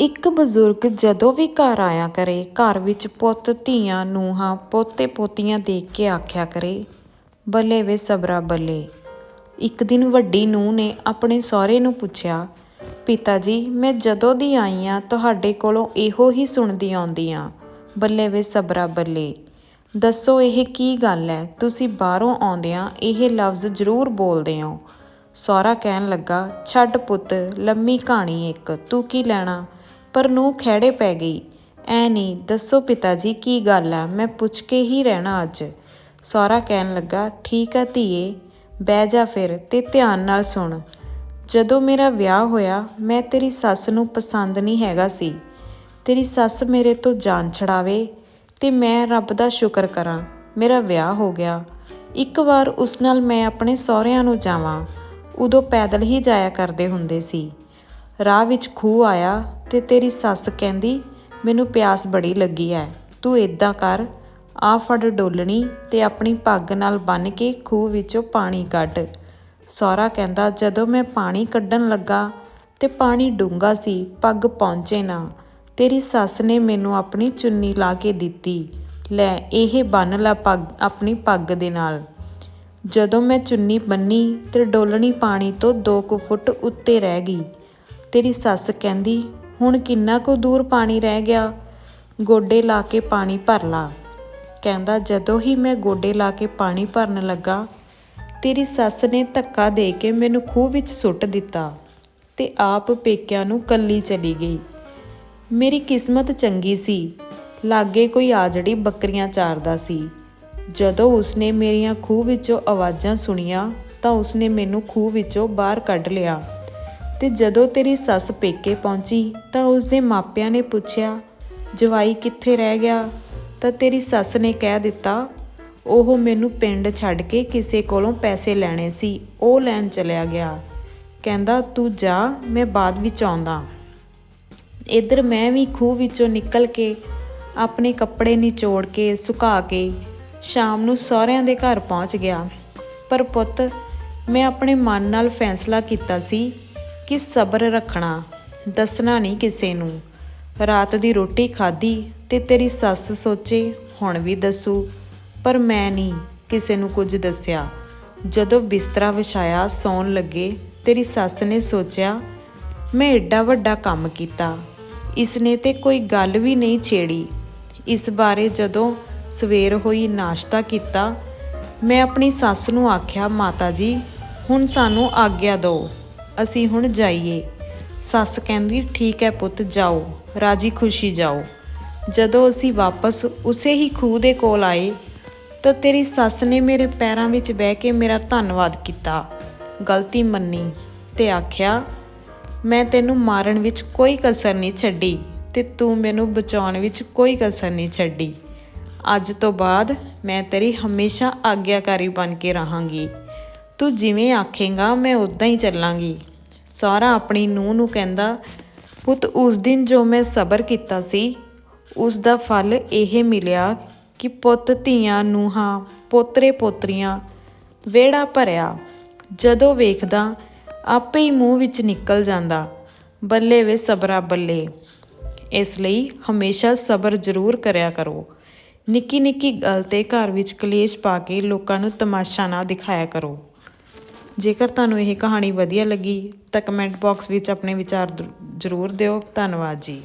ਇੱਕ ਬਜ਼ੁਰਗ ਜਦੋਂ ਵੀ ਘਰ ਆਇਆ ਕਰੇ, ਘਰ ਵਿੱਚ ਪੁੱਤ, ਧੀਆਂ, ਨੂੰਹਾਂ, ਪੋਤੇ ਪੋਤੀਆਂ ਦੇਖ ਕੇ ਆਖਿਆ ਕਰੇ, ਬੱਲੇ ਵੇ ਸਬਰਾ ਬੱਲੇ। ਇੱਕ ਦਿਨ ਵੱਡੀ ਨੂੰਹ ਨੇ ਆਪਣੇ ਸਹੁਰੇ ਨੂੰ ਪੁੱਛਿਆ, ਪਿਤਾ ਜੀ, ਮੈਂ ਜਦੋਂ ਦੀ ਆਈ ਆ, ਤੁਹਾਡੇ ਕੋਲੋਂ ਇਹੋ ਹੀ ਸੁਣਦੀ ਆਉਂਦੀ ਆ, ਬੱਲੇ ਵੇ ਸਬਰਾ ਬੱਲੇ। ਦੱਸੋ ਇਹ ਕੀ ਗੱਲ ਹੈ ਤੁਸੀਂ ਬਾਹਰੋਂ ਆਉਂਦਿਆਂ ਇਹ ਲਫ਼ਜ਼ ਜ਼ਰੂਰ ਬੋਲਦੇ ਹੋ ਸਹੁਰਾ ਕਹਿਣ ਲੱਗਾ, ਛੱਡ ਪੁੱਤ, ਲੰਮੀ ਕਹਾਣੀ ਇੱਕ ਤੂੰ ਕੀ ਲੈਣਾ? ਪਰ ਨੂੰ ਖਹਿੜੇ ਪੈ ਗਈ। ਐ ਨਹੀਂ ਦੱਸੋ ਪਿਤਾ ਜੀ ਕੀ ਗੱਲ ਆ? ਮੈਂ ਪੁੱਛ ਕੇ ਹੀ ਰਹਿਣਾ ਅੱਜ। ਸਹੁਰਾ ਕਹਿਣ ਲੱਗਾ, ਠੀਕ ਆ ਧੀਏ, ਬਹਿ ਜਾ ਫਿਰ ਤੇ ਧਿਆਨ ਨਾਲ ਸੁਣ। ਜਦੋਂ ਮੇਰਾ ਵਿਆਹ ਹੋਇਆ, ਮੈਂ ਤੇਰੀ ਸੱਸ ਨੂੰ ਪਸੰਦ ਨਹੀਂ ਹੈਗਾ ਸੀ। ਤੇਰੀ ਸੱਸ ਮੇਰੇ ਤੋਂ ਜਾਨ ਛੜਾਵੇ ਤੇ ਮੈਂ ਰੱਬ ਦਾ ਸ਼ੁਕਰ ਕਰਾਂ। ਮੇਰਾ ਵਿਆਹ ਹੋ ਗਿਆ। ਇੱਕ ਵਾਰ ਉਸ ਨਾਲ ਮੈਂ ਆਪਣੇ ਸਹੁਰਿਆਂ ਨੂੰ ਜਾਵਾਂ। ਉਦੋਂ ਪੈਦਲ ਹੀ ਜਾਇਆ ਕਰਦੇ ਹੁੰਦੇ ਸੀ। ਰਾਹ ਵਿੱਚ ਖੂਹ ਆਇਆ। ਤੇ ਤੇਰੀ ਸੱਸ ਕਹਿੰਦੀ, ਮੈਨੂੰ ਪਿਆਸ ਬੜੀ ਲੱਗੀ ਐ। ਤੂੰ ਇਦਾਂ ਕਰ, ਆ ਫੜ ਡੋਲਣੀ ਤੇ ਆਪਣੀ ਪੱਗ ਨਾਲ ਬੰਨ ਕੇ ਖੂਹ ਵਿੱਚੋਂ ਪਾਣੀ ਕੱਢ। ਸਹੁਰਾ ਕਹਿੰਦਾ, ਜਦੋਂ ਮੈਂ ਪਾਣੀ ਕੱਢਣ ਲੱਗਾ ਤੇ ਪਾਣੀ ਡੂੰਘਾ ਸੀ, ਪੱਗ ਪਹੁੰਚੇ ਨਾ, ਤੇਰੀ ਸੱਸ ਨੇ ਮੈਨੂੰ ਆਪਣੀ ਚੁੰਨੀ ਲਾ ਕੇ ਦਿੱਤੀ। ਲੈ, ਇਹ ਬੰਨ ਲੈ ਪੱਗ, ਆਪਣੀ ਪੱਗ ਦੇ ਨਾਲ। ਜਦੋਂ ਮੈਂ ਚੁੰਨੀ ਬੰਨੀ ਤੇ ਡੋਲਣੀ ਪਾਣੀ ਤੋਂ 2 ਕੁ ਫੁੱਟ ਉੱਤੇ ਰਹਿ ਗਈ, ਤੇਰੀ ਸੱਸ ਕਹਿੰਦੀ ਹੁਣ ਕਿੰਨਾ ਕੁ ਦੂਰ ਪਾਣੀ ਰਹਿ ਗਿਆ? ਗੋਡੇ ਲਾ ਕੇ ਪਾਣੀ ਭਰ ਲਾ। ਕਹਿੰਦਾ, ਜਦੋਂ ਹੀ ਮੈਂ ਗੋਡੇ ਲਾ ਕੇ ਪਾਣੀ ਭਰਨ ਲੱਗਾ, ਤੇਰੀ ਸੱਸ ਨੇ ਧੱਕਾ ਦੇ ਕੇ ਮੈਨੂੰ ਖੂਹ ਵਿੱਚ ਸੁੱਟ ਦਿੱਤਾ ਤੇ ਆਪ ਪੇਕਿਆਂ ਨੂੰ ਕੱਲੀ ਚਲੀ ਗਈ। ਮੇਰੀ ਕਿਸਮਤ ਚੰਗੀ ਸੀ। ਲਾਗੇ ਕੋਈ ਆਜੜੀ ਬੱਕਰੀਆਂ ਚਾਰਦਾ ਸੀ। ਜਦੋਂ ਉਸਨੇ ਮੇਰੀਆਂ ਖੂਹ ਵਿੱਚੋਂ ਆਵਾਜ਼ਾਂ ਸੁਣੀਆਂ, ਤਾਂ ਉਸਨੇ ਮੈਨੂੰ ਖੂਹ ਵਿੱਚੋਂ ਬਾਹਰ ਕੱਢ ਲਿਆ। ਤੇ ਜਦੋਂ ਤੇਰੀ ਸੱਸ ਪੇਕੇ ਪਹੁੰਚੀ ਤਾਂ ਉਸਦੇ ਮਾਪਿਆਂ ਨੇ ਪੁੱਛਿਆ, ਜਵਾਈ ਕਿੱਥੇ ਰਹਿ ਗਿਆ? ਤਾਂ ਤੇਰੀ ਸੱਸ ਨੇ ਕਹਿ ਦਿੱਤਾ, ਉਹ ਮੈਨੂੰ ਪਿੰਡ ਛੱਡ ਕੇ ਕਿਸੇ ਕੋਲੋਂ ਪੈਸੇ ਲੈਣੇ ਸੀ, ਉਹ ਲੈਣ ਚਲਿਆ ਗਿਆ। ਕਹਿੰਦਾ, ਤੂੰ ਜਾ, ਮੈਂ ਬਾਅਦ ਵਿੱਚ ਆਉਂਦਾ। ਇੱਧਰ ਮੈਂ ਵੀ ਖੂਹ ਵਿੱਚੋਂ ਨਿਕਲ ਕੇ ਆਪਣੇ ਕੱਪੜੇ ਨਿਚੋੜ ਕੇ, ਸੁਕਾ ਕੇ ਸ਼ਾਮ ਨੂੰ ਸਹੁਰਿਆਂ ਦੇ ਘਰ ਪਹੁੰਚ ਗਿਆ। ਪਰ ਪੁੱਤ, ਮੈਂ ਆਪਣੇ ਮਨ ਨਾਲ ਫੈਸਲਾ ਕੀਤਾ ਸੀ ਕਿ ਸਬਰ ਰੱਖਣਾ, ਦੱਸਣਾ ਨਹੀਂ ਕਿਸੇ ਨੂੰ। ਰਾਤ ਦੀ ਰੋਟੀ ਖਾਧੀ ਤੇ ਤੇਰੀ ਸੱਸ ਸੋਚੇ, ਹੁਣ ਵੀ ਦੱਸੂ। ਪਰ ਮੈਂ ਨਹੀਂ ਕਿਸੇ ਨੂੰ ਕੁਝ ਦੱਸਿਆ। ਜਦੋਂ ਬਿਸਤਰਾ ਵਿਛਾਇਆ, ਸੌਣ ਲੱਗੇ, ਤੇਰੀ ਸੱਸ ਨੇ ਸੋਚਿਆ, ਮੈਂ ਏਡਾ ਵੱਡਾ ਕੰਮ ਕੀਤਾ। ਇਸਨੇ ਤੇ ਕੋਈ ਗੱਲ ਵੀ ਨਹੀਂ ਛੇੜੀ। ਇਸ ਬਾਰੇ ਜਦੋਂ ਸਵੇਰ ਹੋਈ ਨਾਸ਼ਤਾ ਕੀਤਾ, ਮੈਂ ਆਪਣੀ ਸੱਸ ਨੂੰ ਆਖਿਆ, ਮਾਤਾ ਜੀ, ਹੁਣ ਸਾਨੂੰ ਆਗਿਆ ਦਿਓ। ਅਸੀਂ ਹੁਣ ਜਾਈਏ। ਸੱਸ ਕਹਿੰਦੀ, ਠੀਕ ਹੈ ਪੁੱਤ, ਜਾਓ। ਰਾਜੀ ਖੁਸ਼ੀ ਜਾਓ। ਜਦੋਂ ਅਸੀਂ ਵਾਪਸ ਉਸੇ ਹੀ ਖੂਹ ਦੇ ਕੋਲ ਆਏ, ਤਾਂ ਤੇਰੀ ਸੱਸ ਨੇ ਮੇਰੇ ਪੈਰਾਂ ਵਿੱਚ ਬਹਿ ਕੇ ਮੇਰਾ ਧੰਨਵਾਦ ਕੀਤਾ। ਗਲਤੀ ਮੰਨੀ ਤੇ ਆਖਿਆ, ਮੈਂ ਤੈਨੂੰ ਮਾਰਨ ਵਿੱਚ ਕੋਈ ਕਸਰ ਨਹੀਂ ਛੱਡੀ ਤੇ ਤੂੰ ਮੈਨੂੰ ਬਚਾਉਣ ਵਿੱਚ ਕੋਈ ਕਸਰ ਨਹੀਂ ਛੱਡੀ। ਅੱਜ ਤੋਂ ਬਾਅਦ ਮੈਂ ਤੇਰੀ ਹਮੇਸ਼ਾ ਆਗਿਆਕਾਰੀ ਬਣ ਕੇ ਰਹਾਂਗੀ। ਤੂੰ ਜਿਵੇਂ ਆਖੇਂਗਾ, ਮੈਂ ਉਦਾਂ ਹੀ ਚੱਲਾਂਗੀ। ਸਹੁਰਾ ਆਪਣੀ ਨੂੰਹ ਨੂੰ ਕਹਿੰਦਾ, ਪੁੱਤ, ਉਸ ਦਿਨ ਜੋ ਮੈਂ ਸਬਰ ਕੀਤਾ ਸੀ, ਉਸ ਦਾ ਫਲ ਇਹ ਮਿਲਿਆ ਕਿ ਪੁੱਤ ਧੀਆਂ ਨੂੰਹਾਂ, ਪੋਤਰੇ ਪੋਤਰੀਆਂ, ਵਿਹੜਾ ਭਰਿਆ। ਜਦੋਂ ਵੇਖਦਾ, ਆਪੇ ਹੀ ਮੂੰਹ ਵਿੱਚ ਨਿਕਲ ਜਾਂਦਾ, ਬੱਲੇ ਵੇ ਸਬਰਾ ਬੱਲੇ। ਇਸ ਲਈ ਹਮੇਸ਼ਾ ਸਬਰ ਜ਼ਰੂਰ ਕਰਿਆ ਕਰੋ। ਨਿੱਕੀ ਨਿੱਕੀ ਗੱਲ ਤੇ ਘਰ ਵਿੱਚ ਕਲੇਸ਼ ਪਾ ਕੇ ਲੋਕਾਂ ਨੂੰ ਤਮਾਸ਼ਾ ਨਾ ਦਿਖਾਇਆ ਕਰੋ। ਜੇਕਰ ਤੁਹਾਨੂੰ ਇਹ ਕਹਾਣੀ ਵਧੀਆ ਲੱਗੀ, ਤਾਂ ਕਮੈਂਟ ਬਾਕਸ ਵਿੱਚ ਆਪਣੇ ਵਿਚਾਰ ਜ਼ਰੂਰ ਦਿਓ। ਧੰਨਵਾਦ ਜੀ।